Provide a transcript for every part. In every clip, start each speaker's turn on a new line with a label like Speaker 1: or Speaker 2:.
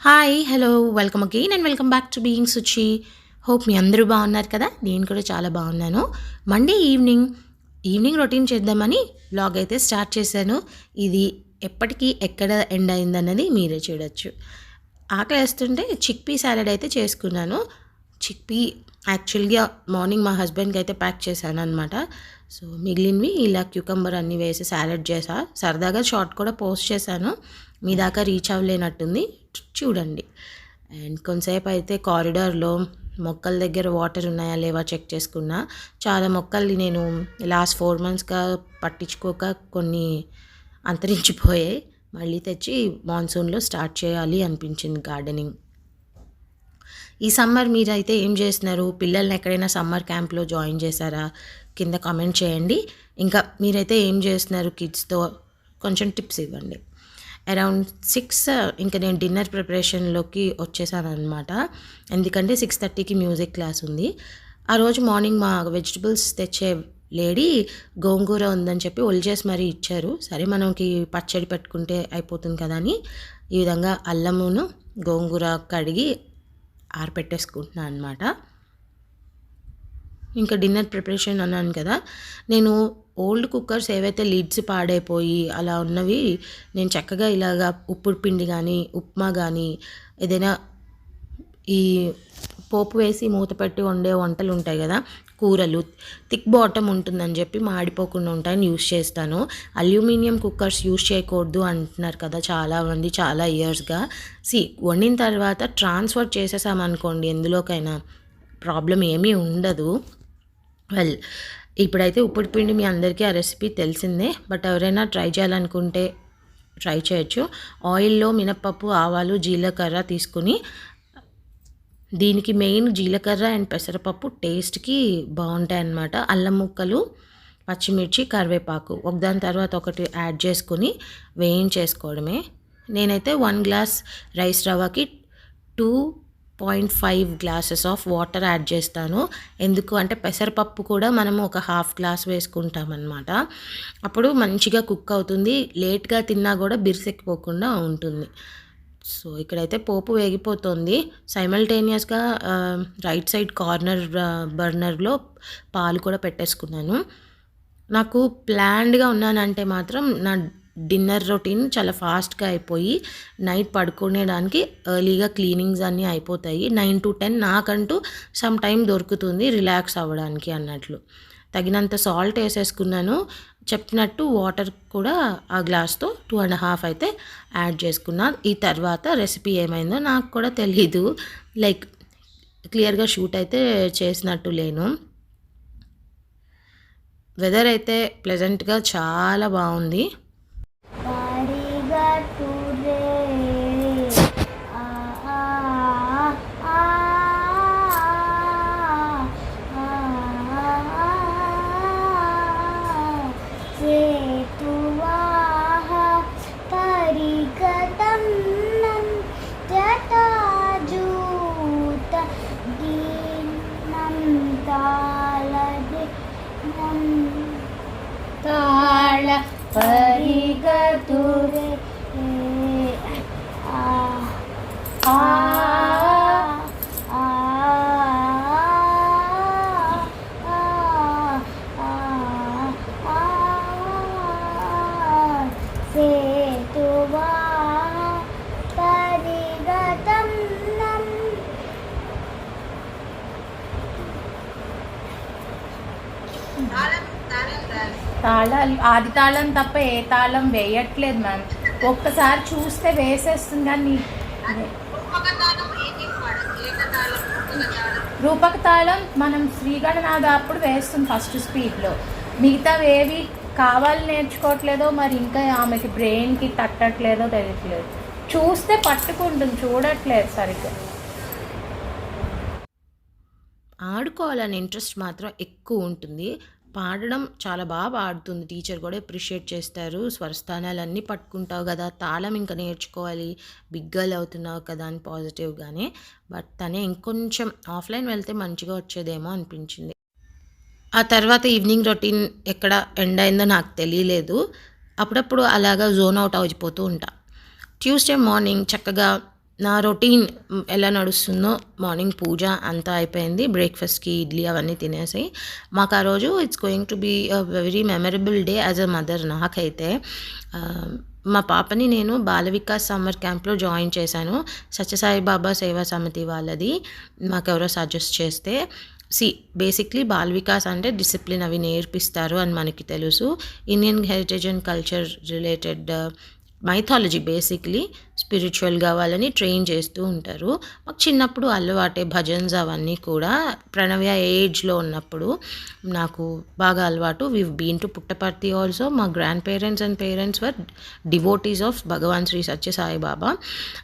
Speaker 1: Hi hello welcome again and welcome back to being Suchi hope మీ అందరూ బాగున్నారు కదా? నేను కూడా చాలా బాగున్నాను. మండే ఈవినింగ్ ఈవినింగ్ రొటీన్ చేద్దామని బ్లాగ్ అయితే స్టార్ట్ చేశాను. ఇది ఎప్పటికీ ఎక్కడ ఎండ్ అయిందన్నది మీరే చూడొచ్చు. ఆకలి వేస్తుంటే చిక్ పీ సాలెడ్ అయితే చేసుకున్నాను. చిక్ పీ యాక్చువల్గా మార్నింగ్ మా హస్బెండ్కి అయితే ప్యాక్ చేశాను అనమాట సో మిగిలినవి ఇలా క్యూకంబర్ అన్నీ వేసి సాలెడ్ చేసా. సరదాగా షార్ట్ కూడా పోస్ట్ చేశాను. మీ దాకా రీచ్ అవ్వలేనట్టుంది. చూడండి. అండ్ కొంతసేపు అయితే కారిడార్లో మొక్కల దగ్గర వాటర్ ఉన్నాయా లేవా చెక్ చేసుకున్నా. చాలా మొక్కల్ని నేను లాస్ట్ ఫోర్ మంత్స్గా పట్టించుకోక కొన్ని అంతరించిపోయాయి. మళ్ళీ తెచ్చి మాన్సూన్లో స్టార్ట్ చేయాలి అనిపించింది గార్డెనింగ్ ఈ సమ్మర్ మీరైతే ఏం చేస్తున్నారు? పిల్లల్ని ఎక్కడైనా సమ్మర్ క్యాంప్లో జాయిన్ చేశారా? కింద కామెంట్ చేయండి. ఇంకా మీరైతే ఏం చేస్తున్నారు? కిడ్స్తో కొంచెం టిప్స్ ఇవ్వండి. అరౌండ్ సిక్స్ ఇంకా నేను డిన్నర్ ప్రిపరేషన్లోకి వచ్చేసాను అనమాట ఎందుకంటే సిక్స్ థర్టీకి మ్యూజిక్ క్లాస్ ఉంది. ఆ రోజు మార్నింగ్ మా వెజిటబుల్స్ తెచ్చే లేడీ గోంగూర ఉందని చెప్పి ఒలిచేసి మరీ ఇచ్చారు. సరే మనకి పచ్చడి పెట్టుకుంటే అయిపోతుంది కదా అని ఈ విధంగా అల్లమును గోంగూర కడిగి ఆరపెట్టేసుకుంటున్నాను అనమాట ఇంకా డిన్నర్ ప్రిపరేషన్ అన్నాను కదా నేను ఓల్డ్ కుక్కర్స్ ఏవైతే లిడ్స్ పాడైపోయి అలా ఉన్నవి నేను చక్కగా ఇలాగా ఉప్పుడు పిండి కానీ ఉప్మా కానీ ఏదైనా ఈ పోపు వేసి మూత పెట్టి వండే వంటలు ఉంటాయి కదా కూరలు థిక్ బాటమ్ ఉంటుందని చెప్పి మాడిపోకుండా ఉంటాయని యూస్ చేస్తాను. అల్యూమినియం కుక్కర్స్ యూస్ చేయకూడదు అంటున్నారు కదా చాలామంది చాలా ఇయర్స్గా సి వండిన తర్వాత ట్రాన్స్ఫర్ చేసేసామనుకోండి ఎందులోకైనా ప్రాబ్లం ఏమీ ఉండదు. వెల్ ఇప్పుడైతే ఉప్పుడు పిండి మీ అందరికీ ఆ రెసిపీ తెలిసిందే బట్ ఎవరైనా ట్రై చేయాలనుకుంటే ట్రై చేయొచ్చు. ఆయిల్లో మినప్పప్పు ఆవాలు జీలకర్ర తీసుకుని దీనికి మెయిన్ జీలకర్ర అండ్ పెసరపప్పు టేస్ట్కి బాగుంటాయి అన్నమాట. అల్లం ముక్కలు పచ్చిమిర్చి కరివేపాకు ఒకదాని తర్వాత ఒకటి యాడ్ చేసుకుని వేయించేసుకోవడమే. నేనైతే one glass rice రవ్వకి two point five glasses of water add చేస్తాను. ఎందుకు అంటే పెసరపప్పు కూడా మనము ఒక హాఫ్ గ్లాస్ వేసుకుంటామన్నమాట. అప్పుడు మంచిగా కుక్ అవుతుంది. లేట్గా తిన్నా కూడా బిర్సెక్కిపోకుండా ఉంటుంది. సో ఇక్కడైతే పోపు వేగిపోతుంది. సైమల్టేనియస్గా రైట్ సైడ్ కార్నర్ బర్నర్లో పాలు కూడా పెట్టేసుకున్నాను. నాకు ప్లాన్డ్గా ఉన్నానంటే మాత్రం నా డిన్నర్ రొటీన్ చాలా ఫాస్ట్గా అయిపోయి నైట్ పడుకునేదానికి ఎర్లీగా క్లీనింగ్స్ అన్నీ అయిపోతాయి. నైన్ టు టెన్ నాకంటూ సమ్ టైం దొరుకుతుంది రిలాక్స్ అవ్వడానికి అన్నట్లు. తగినంత సాల్ట్ వేసేసుకున్నాను. చెప్పినట్టు వాటర్ కూడా ఆ గ్లాస్తో టూ అండ్ హాఫ్ అయితే యాడ్ చేసుకున్నా. ఈ తర్వాత రెసిపీ ఏమైందో నాకు కూడా తెలీదు. లైక్ క్లియర్గా షూట్ అయితే చేసినట్టు లేను. వెదర్ అయితే ప్లెజెంట్గా చాలా బాగుంది.
Speaker 2: అసలు ఆది తాళం తప్ప ఏ తాళం వేయట్లేదు మ్యామ్. ఒక్కసారి చూస్తే వేసేస్తుంది కానీ రూపక తాళం మనం శ్రీగణనాథ అప్పుడు వేస్తుంది ఫస్ట్ స్పీడ్లో మిగతా ఏవి కావాలి నేర్చుకోవట్లేదో మరి ఇంకా ఆమెకి బ్రెయిన్కి తట్టట్లేదో తెలియట్లేదు. చూస్తే పట్టుకుంటుంది చూడట్లేదు సరిగ్గా.
Speaker 1: ఆడుకోవాలనే ఇంట్రెస్ట్ మాత్రం ఎక్కువ ఉంటుంది. పాడడం చాలా బాగా పాడుతుంది. టీచర్ కూడా అప్రిషియేట్ చేస్తారు. స్వరస్థానాలన్నీ పట్టుకుంటావు కదా తాళం ఇంకా నేర్చుకోవాలి బిగ్గల్ అవుతున్నావు కదా అని పాజిటివ్గానే బట్ తనే ఇంకొంచెం ఆఫ్లైన్ వెళ్తే మంచిగా వచ్చేదేమో అనిపించింది. ఆ తర్వాత ఈవినింగ్ రొటీన్ ఎక్కడ ఎండ్ అయిందో నాకు తెలియలేదు. అప్పుడప్పుడు అలాగా జోన్ అవుట్ అయిపోతూ ఉంటా. ట్యూస్డే మార్నింగ్ చక్కగా నా రొటీన్ ఎలా నడుస్తుందో మార్నింగ్ పూజ అంతా అయిపోయింది. బ్రేక్ఫాస్ట్కి ఇడ్లీ అవన్నీ తినేసి మాకు ఆ రోజు it's going to be a very memorable day as a mother నాకైతే. మా పాపని నేను బాల వికాస్ సమ్మర్ క్యాంప్లో జాయిన్ చేశాను. సత్యసాయి బాబా సేవా సమితి వాళ్ళది. మాకెవరో సజెస్ట్ చేస్తే సి బేసిక్లీ బాల్ వికాస్ అంటే డిసిప్లిన్ అవి నేర్పిస్తారు అని మనకి తెలుసు. Indian heritage and culture related mythology basically స్పిరిచువల్గా వాళ్ళని ట్రైన్ చేస్తూ ఉంటారు. మాకు చిన్నప్పుడు అలవాటే భజన్స్ అవన్నీ కూడా. ప్రణవ్య ఏజ్లో ఉన్నప్పుడు నాకు బాగా అలవాటు. We been to Puttaparthi also మా grandparents and parents were devotees of Bhagavan Shri Sathyasai Baba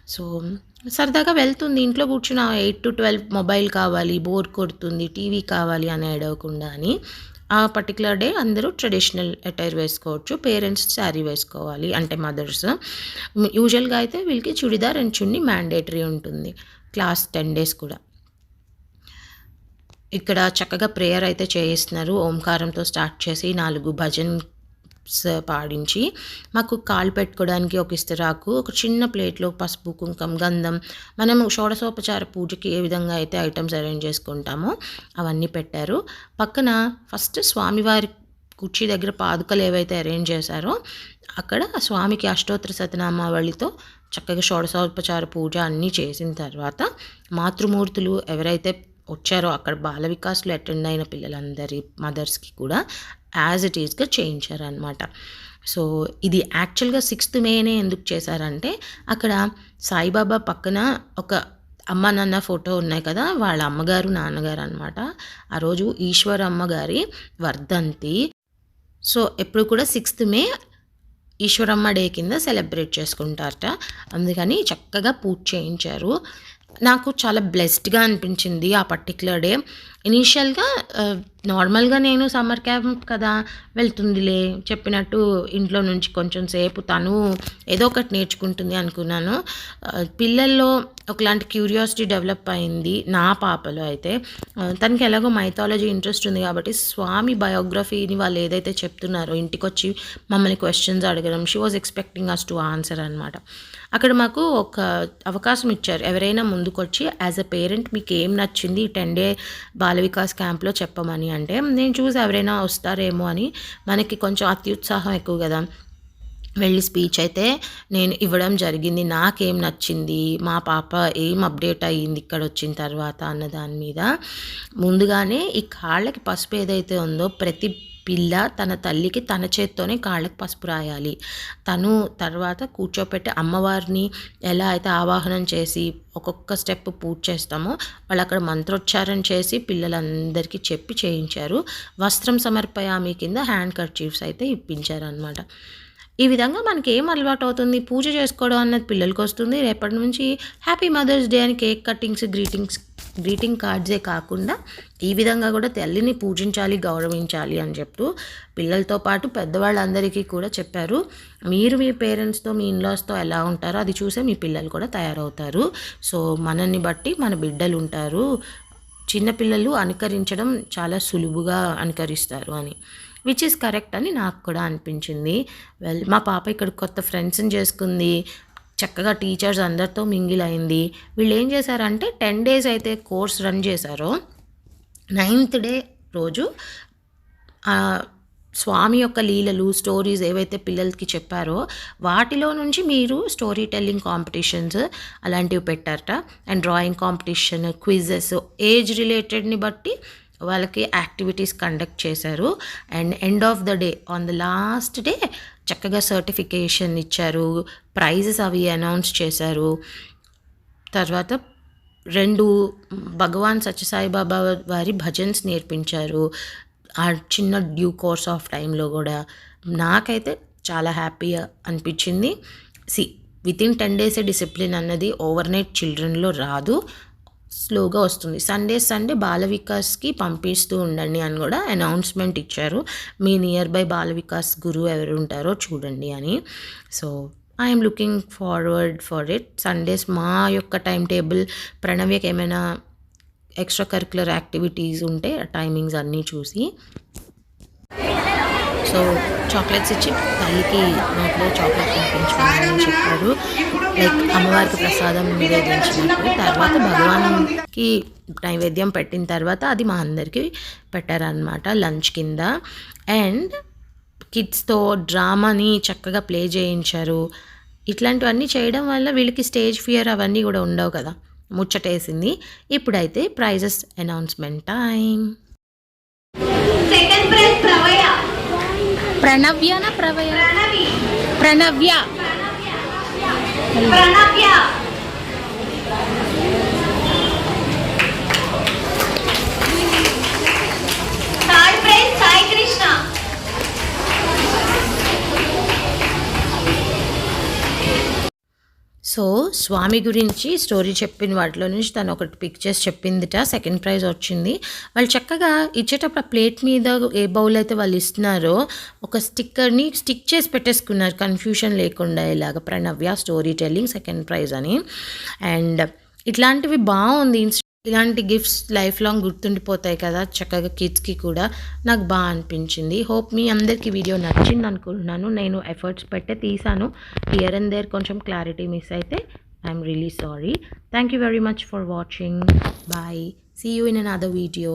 Speaker 1: so సరదాగా వెళ్తుంది. ఇంట్లో కూర్చున్న ఎయిట్ టు ట్వెల్వ్ మొబైల్ కావాలి బోర్ కొడుతుంది టీవీ కావాలి అని అడగకుండా అని ఆ పర్టికులర్ డే అందరూ ట్రెడిషనల్ అటైర్ వేసుకోవచ్చు పేరెంట్స్ శారీ వేసుకోవాలి అంటే మదర్స్ యూజువల్గా అయితే వీళ్ళకి చుడిదార్ అండ్ చున్ని మ్యాండేటరీ ఉంటుంది క్లాస్ టెన్ డేస్ కూడా. ఇక్కడ చక్కగా ప్రేయర్ అయితే చేయిస్తున్నారు ఓంకారంతో స్టార్ట్ చేసి నాలుగు భజన్ పాడించి మాకు కాలు పెట్టుకోవడానికి ఒక ఇస్తరాకు ఒక చిన్న ప్లేట్లో పసుపు కుంకం గంధం మనము షోడశోపచార పూజకి ఏ విధంగా అయితే ఐటమ్స్ అరేంజ్ చేసుకుంటామో అవన్నీ పెట్టారు. పక్కన ఫస్ట్ స్వామివారి కుర్చీ దగ్గర పాదుకలు ఏవైతే అరేంజ్ చేశారో అక్కడ స్వామికి అష్టోత్తర సతనామావళితో చక్కగా షోడశోపచార పూజ అన్నీ చేసిన తర్వాత మాతృమూర్తులు ఎవరైతే వచ్చారో అక్కడ బాల వికాస్లో అటెండ్ అయిన పిల్లలందరి మదర్స్కి కూడా యాజ్ ఇట్ ఈస్గా చేయించారనమాట సో ఇది యాక్చువల్గా సిక్స్త్ మేనే ఎందుకు చేశారంటే అక్కడ సాయిబాబా పక్కన ఒక అమ్మ నాన్న ఫోటో ఉన్నాయి కదా వాళ్ళ అమ్మగారు నాన్నగారు అనమాట ఆ రోజు ఈశ్వరమ్మ గారి వర్ధంతి. సో ఎప్పుడు కూడా సిక్స్త్ మే ఈశ్వరమ్మ డే కింద సెలబ్రేట్ చేసుకుంటారట. అందుకని చక్కగా పూజ చేయించారు. నాకు చాలా బ్లెస్డ్గా అనిపించింది ఆ పర్టికులర్ డే ఇనీషియల్గా నార్మల్గా నేను సమ్మర్ క్యాంప్ కదా వెళ్తుందిలే చెప్పినట్టు ఇంట్లో నుంచి కొంచెం సేపు తను ఏదో ఒకటి నేర్చుకుంటుంది అనుకున్నాను. పిల్లల్లో ఒకలాంటి క్యూరియాసిటీ డెవలప్ అయింది నా పాపలో అయితే. తనకి ఎలాగో మైథాలజీ ఇంట్రెస్ట్ ఉంది కాబట్టి స్వామి బయోగ్రఫీని వాళ్ళు ఏదైతే చెప్తున్నారో ఇంటికి వచ్చి మమ్మల్ని క్వశ్చన్స్ అడగడం she was expecting us to answer అనమాట అక్కడ మాకు ఒక అవకాశం ఇచ్చారు. ఎవరైనా ముందుకొచ్చి యాజ్ అ పేరెంట్ మీకు ఏం నచ్చింది టెన్ డే బాల వికాస్ క్యాంప్లో చెప్పమని అంటే నేను చూసి ఎవరైనా వస్తారేమో అని మనకి కొంచెం అత్యుత్సాహం ఎక్కువ కదా. వెళ్ళి స్పీచ్ అయితే నేను ఇవ్వడం జరిగింది. నాకేం నచ్చింది? మా పాప ఏం అప్డేట్ అయ్యింది ఇక్కడ వచ్చిన తర్వాత అన్న దాని మీద. ముందుగానే ఈ కాళ్ళకి పసుపు ఏదైతే ఉందో ప్రతి పిల్ల తన తల్లికి తన చేత్తోనే కాళ్ళకు పసుపు రాయాలి. తను తర్వాత కూర్చోపెట్టి అమ్మవారిని ఎలా అయితే ఆవాహనం చేసి ఒక్కొక్క స్టెప్ పూజ చేస్తామో వాళ్ళు అక్కడ మంత్రోచ్చారణ చేసి పిల్లలందరికీ చెప్పి చేయించారు. వస్త్రం సమర్పయామి కింద హ్యాండ్ కర్చీఫ్స్ అయితే ఇప్పించారనమాట ఈ విధంగా మనకి ఏం అలవాటు అవుతుంది పూజ చేసుకోవడం అన్నది పిల్లలకి వస్తుంది రేపటి నుంచి హ్యాపీ మదర్స్ డే అని కేక్ కటింగ్స్ గ్రీటింగ్స్ గ్రీటింగ్ కార్డ్సే కాకుండా ఈ విధంగా కూడా తల్లిని పూజించాలి గౌరవించాలి అని చెప్తూ పిల్లలతో పాటు పెద్దవాళ్ళందరికీ కూడా చెప్పారు. మీరు మీ పేరెంట్స్తో మీ ఇన్లాస్తో ఎలా ఉంటారో అది చూసే మీ పిల్లలు కూడా తయారవుతారు. సో మనల్ని బట్టి మన బిడ్డలు ఉంటారు చిన్నపిల్లలు అనుకరించడం చాలా సులువుగా అనుకరిస్తారు అని. విచ్ ఇస్ కరెక్ట్ అని నాకు కూడా అనిపించింది. వెల్ మా పాప ఇక్కడ కొత్త ఫ్రెండ్స్ని చేసుకుంది. చక్కగా టీచర్స్ అందరితో మింగిల్ అయింది వీళ్ళు ఏం చేశారంటే టెన్ డేస్ అయితే కోర్స్ రన్ చేశారో. నైన్త్ డే రోజు స్వామి యొక్క లీలలు స్టోరీస్ ఏవైతే పిల్లలకి చెప్పారో వాటిలో నుంచి మీరు స్టోరీ టెల్లింగ్ కాంపిటీషన్స్ అలాంటివి పెట్టారట. And drawing competition quizzes age రిలేటెడ్ని బట్టి వాళ్ళకి యాక్టివిటీస్ కండక్ట్ చేశారు. And end of the day on the last day చక్కగా సర్టిఫికేషన్ ఇచ్చారు. ప్రైజెస్ అవి అనౌన్స్ చేశారు. తర్వాత రెండు భగవాన్ సత్యసాయిబాబా వారి భజన్స్ నేర్పించారు. ఆ చిన్న డ్యూ కోర్స్ ఆఫ్ టైంలో కూడా నాకైతే చాలా హ్యాపీగా అనిపించింది. See within ten days discipline అన్నది ఓవర్ నైట్ చిల్డ్రన్లో రాదు. స్లోగా వస్తుంది. సండే సండే బాల వికాస్కి పంపిస్తూ ఉండండి అని కూడా అనౌన్స్మెంట్ ఇచ్చారు. మీ నియర్ బై బాల వికాస్ గురువు ఎవరు ఉంటారో చూడండి అని. So I'm looking forward for it Sundays మా యొక్క టైం టేబుల్ ప్రణవ్యకి ఏమైనా ఎక్స్ట్రా కరికులర్ యాక్టివిటీస్ ఉంటే టైమింగ్స్ అన్నీ చూసి సో చాక్లెట్స్ ఇచ్చి తల్లికి నోట్లో చాక్లెట్ పంపించుకోవాలని చెప్పారు లైక్ అమ్మవారికి ప్రసాదం నివేదించినప్పుడు తర్వాత భగవాన్కి నైవేద్యం పెట్టిన తర్వాత అది మా అందరికీ పెట్టారనమాట లంచ్ కింద. అండ్ కిడ్స్తో డ్రామాని చక్కగా ప్లే చేయించారు. ఇట్లాంటివన్నీ చేయడం వల్ల వీళ్ళకి స్టేజ్ ఫియర్ అవన్నీ కూడా ఉండవు కదా. ముచ్చటేసింది. ఇప్పుడైతే prizes announcement time
Speaker 3: second prize ప్రవయ
Speaker 2: ప్రణవ్యన ప్రవయ ప్రణవ్య.
Speaker 3: ప్రణవ్య.
Speaker 1: సో స్వామి గురించి స్టోరీ చెప్పిన వాటిలో నుంచి తను ఒకటి పిక్చర్స్ చెప్పిందిట. సెకండ్ ప్రైజ్ వచ్చింది. వాళ్ళు చక్కగా ఇచ్చేటప్పుడు ఆ ప్లేట్ మీద ఏ బౌల్ అయితే వాళ్ళు ఇస్తున్నారో ఒక స్టిక్కర్ని స్టిక్ చేసి పెట్టేసుకున్నారు. కన్ఫ్యూషన్ లేకుండా ఇలాగ Pranavya story telling second prize అని. అండ్ ఇట్లాంటివి బాగుంది ఇన్స్- ఇలాంటి గిఫ్ట్స్ లైఫ్ లాంగ్ గుర్తుండిపోతాయి కదా చక్కగా కిడ్స్కి కూడా. నాకు బాగా అనిపించింది. హోప్ మీ అందరికీ వీడియో నచ్చింది అనుకుంటున్నాను. నేను ఎఫర్ట్స్ పెట్టే తీసాను. ఇయర్ అండ్ దేర్ కొంచెం క్లారిటీ మిస్ అయితే I'm really sorry thank you very much for watching bye see you in another video